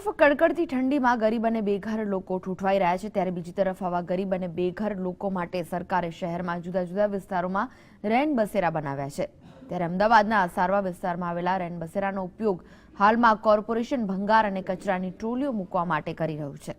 તરફ કડકડતી ઠંડીમાં ગરીબ અને બેઘર લોકો ઠૂંઠવાઈ રહ્યા છે. ત્યારે બીજી તરફ આવા ગરીબ અને બેઘર લોકો માટે સરકારે શહેરમાં જુદા જુદા વિસ્તારોમાં રેન બસેરા બનાવ્યા છે. ત્યારે અમદાવાદના સારવા વિસ્તારમાં આવેલા રેન બસેરાનો ઉપયોગ હાલમાં કોર્પોરેશન ભંગાર અને કચરાની ટ્રોલીઓ મૂકવા માટે કરી રહ્યું છે.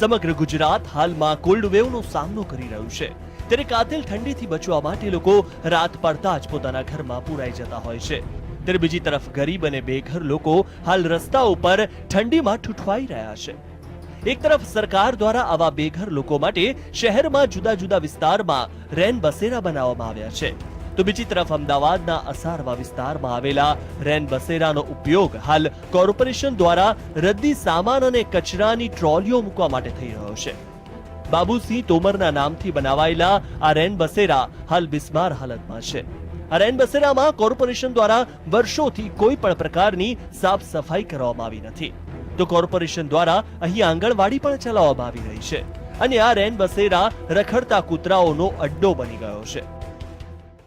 સમગ્ર ગુજરાત હાલમાં કોલ્ડ વેવનો સામનો કરી રહ્યું છે. ત્યારે કાતિલ ઠંડીથી બચવા માટે લોકો રાત પડતા જ પોતાના ઘરમાં પુરાઈ જતા હોય છે. ત્યારે બીજી તરફ ગરીબ અને બેઘર લોકો હાલ રસ્તા ઉપર ઠંડીમાં ઠૂઠવાઈ રહ્યા છે. એક તરફ સરકાર દ્વારા આવા બેઘર લોકો માટે શહેરમાં જુદા જુદા વિસ્તારમાં રેન બસેરા બનાવવામાં આવ્યા છે. તો બીજી તરફ અમદાવાદના અસારવા વિસ્તારમાં આવેલા રેન બસેરાનો ઉપયોગ હાલ કોર્પોરેશન દ્વારા રદ્દી સામાન અને કચરાની ટ્રોલીઓ મૂકવા માટે થઈ રહ્યો છે. બાબુસિંહ તોમરના નામથી બનાવાયેલા આ રેન બસેરા હાલ બિસ્માર હાલતમાં છે. આ રેન બસેરામાં કોર્પોરેશન દ્વારા વર્ષોથી કોઈ પણ પ્રકારની સાફ સફાઈ કરવામાં આવી નથી. તો કોર્પોરેશન દ્વારા અહીં આંગણવાડી પણ ચલાવવામાં આવી રહી છે. અને આ રેન બસેરા રખડતા કૂતરાઓનો અડ્ડો બની ગયો છે.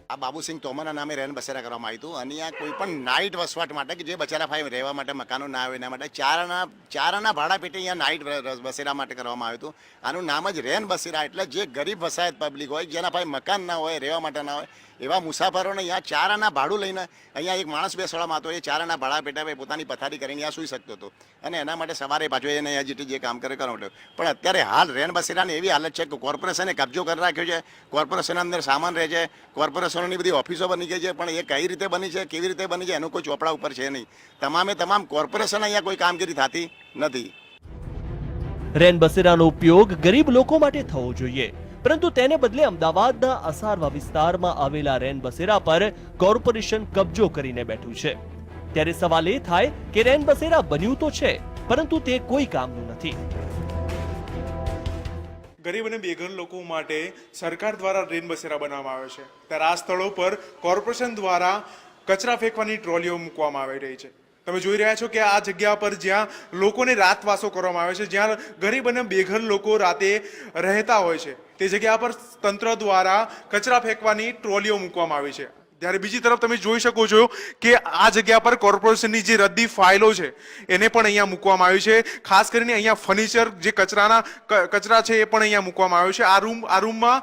આ બાબુસિંહ તોમરના નામે રેન બસેરા કરવામાં આવ્યું હતું. અને અહીંયા કોઈ પણ નાઇટ વસવાટ માટે કે જે બચારા ભાઈ રહેવા માટે મકાનો ના આવે એના માટે ચારના, ચારાના ભાડા પેટે અહીંયા નાઇટ બસેરા માટે કરવામાં આવ્યું હતું. આનું નામ જ રેન બસેરા એટલે જે ગરીબ વસાયત પબ્લિક હોય, જેના ભાઈ મકાન ના હોય, રહેવા માટે ના હોય એવા મુસાફરોને અહીંયા ચારાના ભાડું લઈને અહીંયા એક માણસ બેસવામાં હતો એ ચારાના ભાડા પેટે પોતાની પથારી કરીને અહીંયા સૂઈ શકતો હતો. અને એના માટે સવારે પાછો એને અહીંયા જેટલી જે કામ કરે કરવા પણ અત્યારે હાલ રેન બસેરાની એવી હાલત છે કે કોર્પોરેશને કબજો કરી રાખ્યો છે કોર્પોરેશન અંદર સામાન રહે છે, કોર્પોરેશનોની બધી ઓફિસો બની ગઈ છે, પણ એ કઈ રીતે બની છે, કેવી રીતે બની છે, એનું કોઈ ચોપડા ઉપર છે નહીં. તમામે તમામ કોર્પોરેશન અહીંયા કોઈ કામગીરી થતી નથી. રેન બસેરાનો ઉપયોગ ગરીબ લોકો માટે થવો જોઈએ. પરંતુ તેને બદલે અમદાવાદના અસારવા વિસ્તારમાં આવેલા રેન બસેરા પર કોર્પોરેશન કબજો કરીને બેઠું છે. ત્યારે સવાલ એ થાય કે રેન બસેરા બન્યું તો છે, પરંતુ તે કોઈ કામનું નથી. ગરીબ અને બેઘર લોકો માટે સરકાર દ્વારા રેન બસેરા બનાવવામાં આવે છે. ત્યારે આ સ્થળો પર કોર્પોરેશન દ્વારા કચરા ફેંકવાની ટ્રોલીઓ મૂકવામાં આવી રહી છે. તમે જોઈ રહ્યા છો કે આ જગ્યા પર જ્યાં લોકોને રાતવાસો કરવામાં આવે છે, જ્યાં ગરીબ અને બેઘર લોકો રાતે રહેતા હોય છે. તે જગ્યા પર તંત્ર દ્વારા કચરા ફેંકવાની ટ્રોલીઓ મૂકવામાં આવી છે. જ્યારે બીજી તરફ તમે જોઈ શકો છો કે આ જગ્યા પર કોર્પોરેશનની જે રદ્દી ફાઇલો છે, એને પણ અહીંયા મૂકવામાં આવી છે. ખાસ કરીને અહીંયા ફર્નિચર જે કચરાના કચરા છે એ પણ અહીંયા મૂકવામાં આવ્યો છે. આ રૂમ, આ રૂમમાં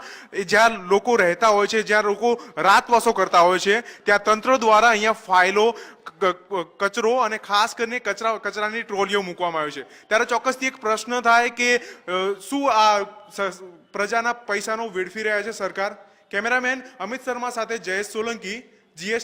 જ્યાં લોકો રહેતા હોય છે, જ્યાં લોકો રાતવાસો કરતા હોય છે, ત્યાં તંત્ર દ્વારા અહીંયા ફાઇલો કચરો અને ખાસ કરીને કચરા, કચરાની ટ્રોલીઓ મૂકવામાં આવી છે. ત્યારે ચોક્કસથી એક પ્રશ્ન થાય કે શું આ પ્રજાના પૈસાનો વેડફી રહ્યા છે સરકાર? કેમેરામેન અમિત શર્મા સાથે જયેશ સોલંકી જીએસ